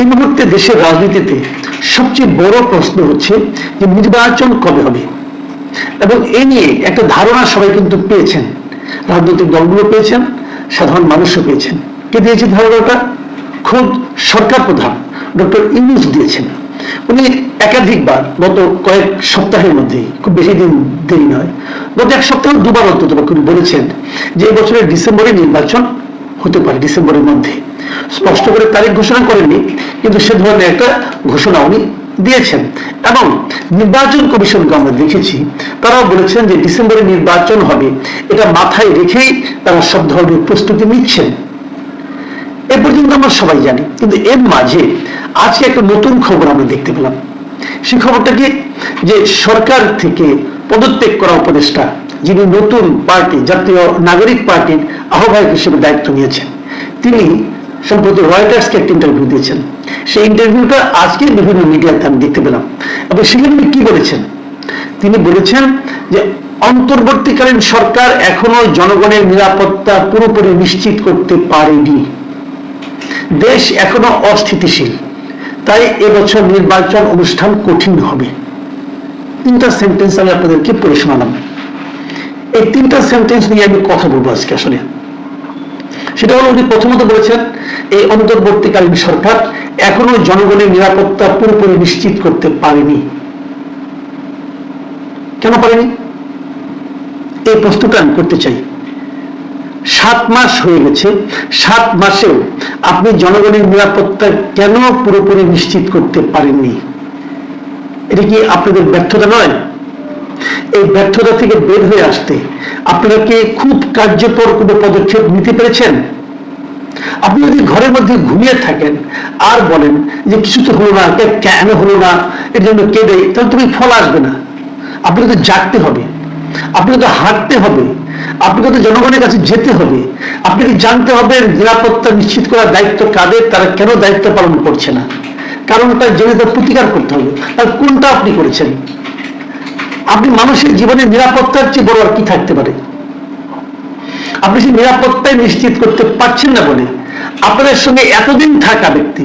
এই মুহূর্তে দেশের রাজনীতিতে সবচেয়ে বড় প্রশ্ন হচ্ছে যে নির্বাচন কবে হবে? এবং এ নিয়ে একটা ধারণা সবাই কিন্তু পেয়েছেন। রাজনৈতিক দলগুলো পেয়েছেন, সাধারণ মানুষও পেয়েছেন। কে দিয়েছে ধারণাটা? খোদ সরকার প্রধান ডক্টর ইউনুস দিয়েছেন। উনি একাধিকবার গত কয়েক সপ্তাহের মধ্যেই খুব বেশি দিন দেরি নয়, গত এক সপ্তাহ দুবার অন্তত উনি বলেছেন যে বছরের ডিসেম্বরে নির্বাচন হতে পারে ডিসেম্বরের মধ্যে। স্পষ্ট করে তারিখ ঘোষণা করেননি, কিন্তু সে ধরনের একটা ঘোষণা উনি দিয়েছেন। এবং নির্বাচন কমিশনকে আমরা দেখেছি, তারাও বলেছেন যে ডিসেম্বরে নির্বাচন হবে। এটা মাথায় রেখেই তারা সব ধরনের প্রস্তুতি নিচ্ছেন। এ পর্যন্ত আমরা সবাই জানি, কিন্তু এর মাঝে আজকে একটা নতুন খবর আমরা দেখতে পেলাম। সেই খবরটা কি? যে সরকার থেকে পদত্যাগ করা উপদেষ্টা যিনি নতুন পার্টি, জাতীয় নাগরিক পার্টির আহ্বায়ক হিসেবে দায়িত্ব নিয়েছেন, তিনি সম্প্রতি রয়টার্সকে একটা ইন্টারভিউ দিয়েছেন। সেই ইন্টারভিউটা আজকে বিভিন্ন মিডিয়াতে আমি দেখতে পেলাম। এবং সেখানে কি বলেছেন? তিনি বলেছেন যে, অন্তর্বর্তীকালীন সরকার এখনও জনগণের নিরাপত্তা পুরোপুরি নিশ্চিত করতে পারেনি। দেশ এখনও অস্থিতিশীল। তাই এবছর নির্বাচন অনুষ্ঠান কঠিন হবে। তিনটা সেন্টেন্স আমি আপনাদেরকে পড়ে শোনালাম। এই তিনটা সেন্টেন্স নিয়ে আমি কথা বলব আজকে আসলে। সেটা হলো উনি প্রথমত বলেছেন, এই অন্তর্বর্তীকালীন সরকার এখনও জনগণের নিরাপত্তা পুরোপুরি নিশ্চিত করতে পারেনি। কেন পারেনি? এই প্রশ্নটা আমি করতে চাই। সাত মাস হয়ে গেছে, সাত মাসেও আপনি জনগণের নিরাপত্তা কেন পুরোপুরি নিশ্চিত করতে পারেননি? এটা কি আপনাদের ব্যর্থতা নয়? এই ব্যর্থতা থেকে বের হয়ে আসতে আপনারা কি খুব কার্যকর কোনো পদক্ষেপ নিতে পেরেছেন? আপনি যদি ঘরের মধ্যে ঘুমিয়ে থাকেন আর বলেন যে কিছু তো হলো না কেন হলো না, এর জন্য কে দেয়, তাহলে তুমি ফল আসবে না। আপনাকে তো জাগতে হবে, আপনাকে তো হাঁটতে হবে, আপনাকে তো জনগণের কাছে যেতে হবে। আপনাকে জানতে হবে নিরাপত্তা নিশ্চিত করার দায়িত্ব কাদের, তারা কেন দায়িত্ব পালন করছে না? কারণটা জেনে তার প্রতিকার করতে হবে তার কোনটা আপনি করেছেন? আপনি মানুষের জীবনে নিরাপত্তার চেয়ে বড় আর কি থাকতে পারে? আপনি সেই নিরাপত্তাই নিশ্চিত করতে পারছেন না বলে আপনাদের সঙ্গে এতদিন থাকা ব্যক্তি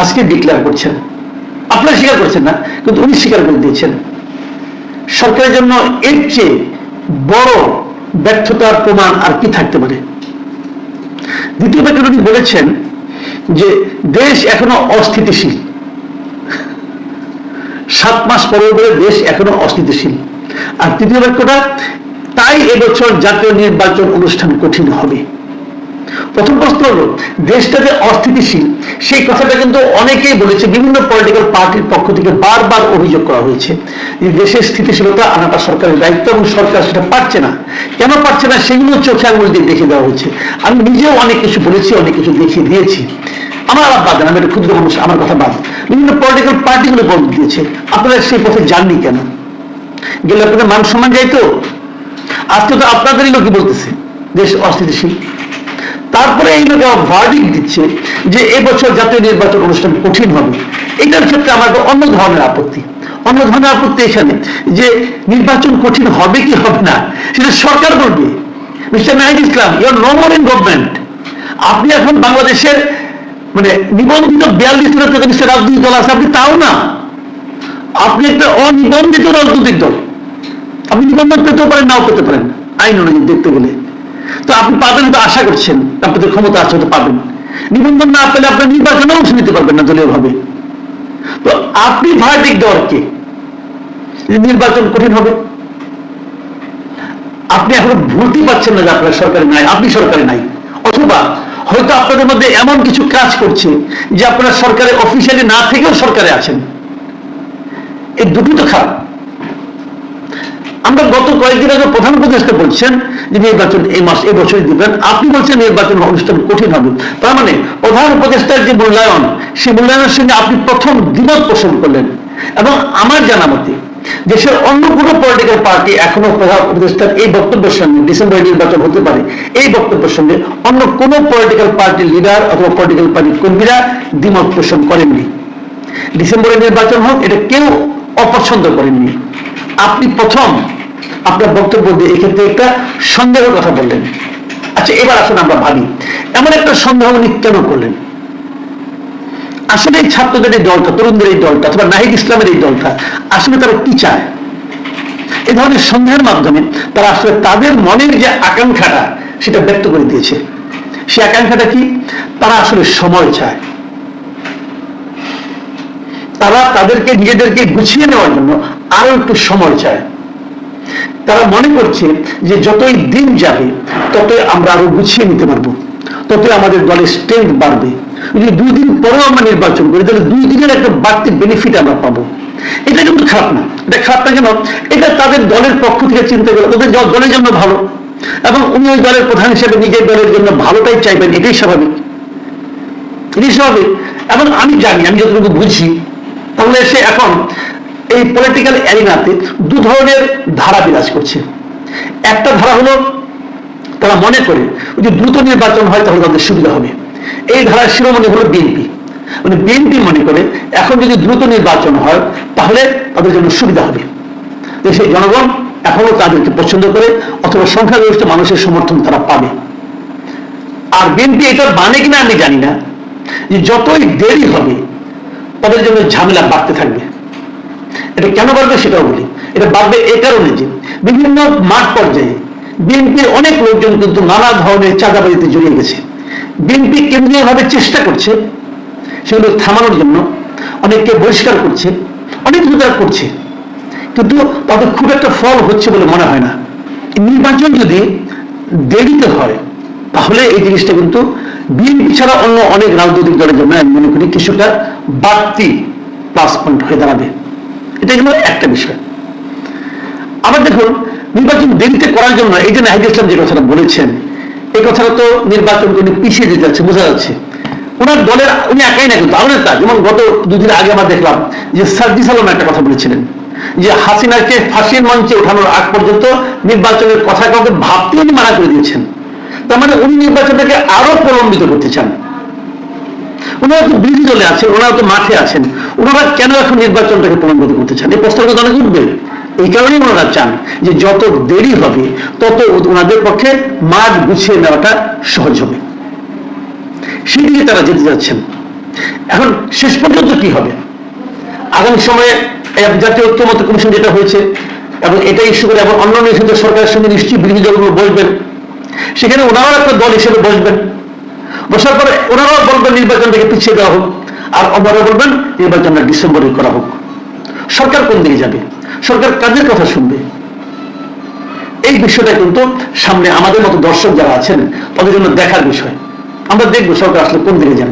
আজকে ডিক্লেয়ার করছেন। আপনারা স্বীকার করছেন না, কিন্তু উনি স্বীকার করে দিয়েছেন। সরকারের জন্য এর চেয়ে বড় ব্যর্থতার প্রমাণ আর কি থাকতে পারে? দ্বিতীয় ব্যাপারে উনি বলেছেন যে দেশ এখনও অস্থিতিশীল। সাত মাস পরে পরে দেশ এখনও অস্থিতিশীল। আর তৃতীয় বাক্যটা, তাই এবছর জাতীয় নির্বাচন অনুষ্ঠান কঠিন হবে। প্রথম প্রশ্ন হলো, দেশটা যে অস্থিতিশীল, সেই কথাটা কিন্তু অনেকেই বলেছে, বিভিন্ন পলিটিক্যাল পার্টির পক্ষ থেকে বারবার অভিযোগ করা হয়েছে যে দেশের স্থিতিশীলতা আনাটা সরকারের দায়িত্ব এবং সরকার সেটা পারছে না। কেন পারছে না, সেগুলো চোখে আঙুল দিয়ে দেখে দেওয়া হয়েছে। আমি নিজেও অনেক কিছু বলেছি, অনেক কিছু দেখিয়ে দিয়েছি। আমার আবার বাদ আমি একটা ক্ষুদ্র মানুষ, আমার কথা বাদ বিভিন্ন পলিটিক্যাল পার্টিগুলো বল দিয়েছে। আপনারা সেই পথে যাননি কেন? গেলে আপনাদের মান সম্মান যাইতো? আজকে তো আপনাদেরই লোকই বলতেছে, দেশ অস্থিতিশীল। তারপরে এই লোক ভার্ডিক দিচ্ছে যে এবছর জাতীয় নির্বাচন অনুষ্ঠান কঠিন হবে। এটার ক্ষেত্রে আমার অন্য ধরনের আপত্তি। অন্য ধরনের আপত্তি এখানে যে নির্বাচন কঠিন হবে কি হবে না, সেটা সরকার বলবে। Mister Nahid Islam you're no more in government আপনি এখন বাংলাদেশের মানে নিবন্ধিত বিয়াল্লিশ তেতাল্লিশটা রাজনৈতিক দল আছে, আপনি তাও না। আপনি একটা অনিবন্ধিত রাজনৈতিক দল। আপনি নিবন্ধন পেতেও পারেন, নাও পেতে পারেন। আইন অনুযায়ী দেখতে গেলে। তো আপনি পাবেন তো আশা করছেন, আপনাদের ক্ষমতা আছে হয়তো পাবেন। নিবন্ধন না পেলে আপনার নির্বাচনে অংশ নিতে পারবেন না দলীয় ভাবে তো আপনি ভার্ডিক দেওয়ার নির্বাচন কঠিন হবে। আপনি এখনও ভুলতেই পারছেন না যে আপনার সরকারে নাই, আপনি সরকারে নাই। অথবা হয়তো আপনাদের মধ্যে এমন কিছু কাজ করছে যে আপনারা সরকারে অফিসিয়ালি না থেকেও সরকারে আছেন। এই দুটি তো খারাপ। আমরা গত কয়েকদিন আগে প্রধান উপদেষ্টা বলছেন যে নির্বাচন এই মাস, এই বছরই দিবেন। আপনি বলছেন নির্বাচন অনুষ্ঠান কঠিন হবে। তার মানে প্রধান উপদেষ্টার যে মূল্যায়ন, সেই মূল্যায়নের সঙ্গে আপনি প্রথম দ্বিমত পোষণ করলেন। এবং আমার জানা মতে দেশের অন্য কোনো পলিটিক্যাল পার্টি এখনও প্রধান উপদেষ্টার এই বক্তব্যের সঙ্গে ডিসেম্বরে নির্বাচন হতে পারে, এই বক্তব্যের সঙ্গে অন্য কোনো পলিটিক্যাল পার্টির লিডার অথবা পলিটিক্যাল পার্টির কর্মীরা দ্বিমত পোষণ করেননি। ডিসেম্বরে নির্বাচন হোক, এটা কেউ অপছন্দ করেননি। আপনি প্রথম আপনার বক্তব্য দিয়ে এক্ষেত্রে একটা সন্দেহের কথা বললেন। আচ্ছা এবার আসুন আমরা ভাবি, এমন একটা সন্দেহ উনি কেন করলেন? আসলে এই ছাত্রদের এই দলটা, তরুণদের এই দলটা, অথবা নাহিদ ইসলামের এই দলটা, আসলে তারা কি চায়? এই ধরনের সন্দেহের মাধ্যমে তারা আসলে তাদের মনের যে আকাঙ্ক্ষাটা, সেটা ব্যক্ত করে দিয়েছে। সে আকাঙ্ক্ষাটা কি? তারা আসলে সময় চায়। তারা তাদেরকে, নিজেদেরকে গুছিয়ে নেওয়ার জন্য আরও একটু সময় চায়। তারা মনে করছে যে যতই দিন যাবে, ততই আমরা আরও গুছিয়ে নিতে পারব। ততই আমাদের দলের স্ট্রেংথ বাড়বে। যদি দুই দিন পরেও আমরা নির্বাচন করি, তাহলে দুই দিনের একটা বাড়তি বেনিফিট আমরা পাবো। এটা কিন্তু খারাপ না। এটা খারাপ না কেন? এটা তাদের দলের পক্ষ থেকে চিন্তা করে, তাদের দলের জন্য ভালো। এবং উনি ওই দলের প্রধান হিসেবে নিজের দলের জন্য ভালোটাই চাইবেন, এটাই স্বাভাবিক। এটাই স্বাভাবিক। এবং আমি জানি, আমি যতটুকু বুঝি তাহলে সে এখন এই পলিটিক্যাল অ্যারিনাতে দু ধরনের ধারা বিরাজ করছে। একটা ধারা হলো তারা মনে করে যদি দ্রুত নির্বাচন হয় তাহলে তাদের সুবিধা হবে। এই ধারার শিরোমণি হলো বিএনপি। মানে বিএনপি মনে করে, এখন যদি দ্রুত নির্বাচন হয়, তাহলে তাদের জন্য সুবিধা হবে। দেশের জনগণ এখনও তাদেরকে পছন্দ করে, অথবা সংখ্যাগরিষ্ঠ মানুষের সমর্থন তারা পাবে। আর বিএনপি এটা মানে কিনা আমি জানি না। যে যতই দেরি হবে, তাদের জন্য ঝামেলা বাড়তে থাকবে। এটা কেন বাড়বে সেটাও বলি। এটা বাড়বে এই কারণে যে বিভিন্ন মাঠ পর্যায়ে বিএনপির অনেক লোকজন কিন্তু নানা ধরনের চাঁদাবাজিতে জড়িয়ে গেছে। বিএনপি কেন্দ্রীয়ভাবে চেষ্টা করছে সেগুলো থামানোর জন্য, অনেককে বহিষ্কার করছে, অনেক তারা করছে। কিন্তু তাদের খুব একটা ফল হচ্ছে বলে মনে হয় না। নির্বাচন যদি দেরিতে হয়, তাহলে এই জিনিসটা কিন্তু বিএনপি ছাড়া অন্য অনেক রাজনৈতিক দলের জন্য আমি মনে করি কিছুটা বাড়তি প্লাস পয়েন্ট হয়ে দাঁড়াবে। এটা হলো একটা বিষয়। আবার দেখুন নির্বাচন দেরিতে করার জন্য এই যে নাহিদ ইসলাম যে কথাটা বলেছেন, এই কথাটা তো নির্বাচন উনি পিছিয়ে দিতে যাচ্ছে, বোঝা যাচ্ছে। ওনার দলের, উনি একাই না, কিন্তু আরও নেতা যেমন গত দুদিন আগে আমরা দেখলাম যে সার্জি সালাম একটা কথা বলেছিলেন, যে হাসিনাকে ফাঁসির মঞ্চে ওঠানোর আগ পর্যন্ত নির্বাচনের কথা কাউকে ভাবতে উনি মানা করে দিয়েছেন। তার মানে উনি নির্বাচনটাকে আরও প্রলম্বিত করতে চান। ওনারা তো বিরোধী দলে আছেন, ওনারা তো মাঠে আছেন, ওনারা কেন এখন নির্বাচনটাকে প্রলম্বিত করতে চান? এই প্রস্তাবটা অনেক উঠবে। এই কারণেই ওনারা চান যে যত দেরি হবে, তত ওনাদের পক্ষে মাঠ গুছিয়ে নেওয়াটা সহজ হবে। সেই দিকে তারা যেতে যাচ্ছেন। এখন শেষ পর্যন্ত কি হবে? আগামী সময়ে এই জাতীয় ঐক্যমত কমিশন যেটা হয়েছে, এবং এটা ইস্যু করে এবং অন্যান্য ইস্যুতে সরকারের সঙ্গে নিশ্চয়ই বিরোধী দলগুলো বসবেন। সেখানে ওনারাও একটা দল হিসেবে বসবেন। বসার পরে ওনারাও বলবেন নির্বাচনটাকে পিছিয়ে দেওয়া হোক। আর ওনারা বলবেন নির্বাচনটা ডিসেম্বরে করা হোক। সরকার কোন দিকে যাবে? সরকার কাজের কথা শুনবে। এই বিষয়টা কিন্তু সামনে আমাদের মতো দর্শক যারা আছেন, তাদের জন্য দেখার বিষয়। আমরা দেখব সরকার আসলে কোন দিকে যান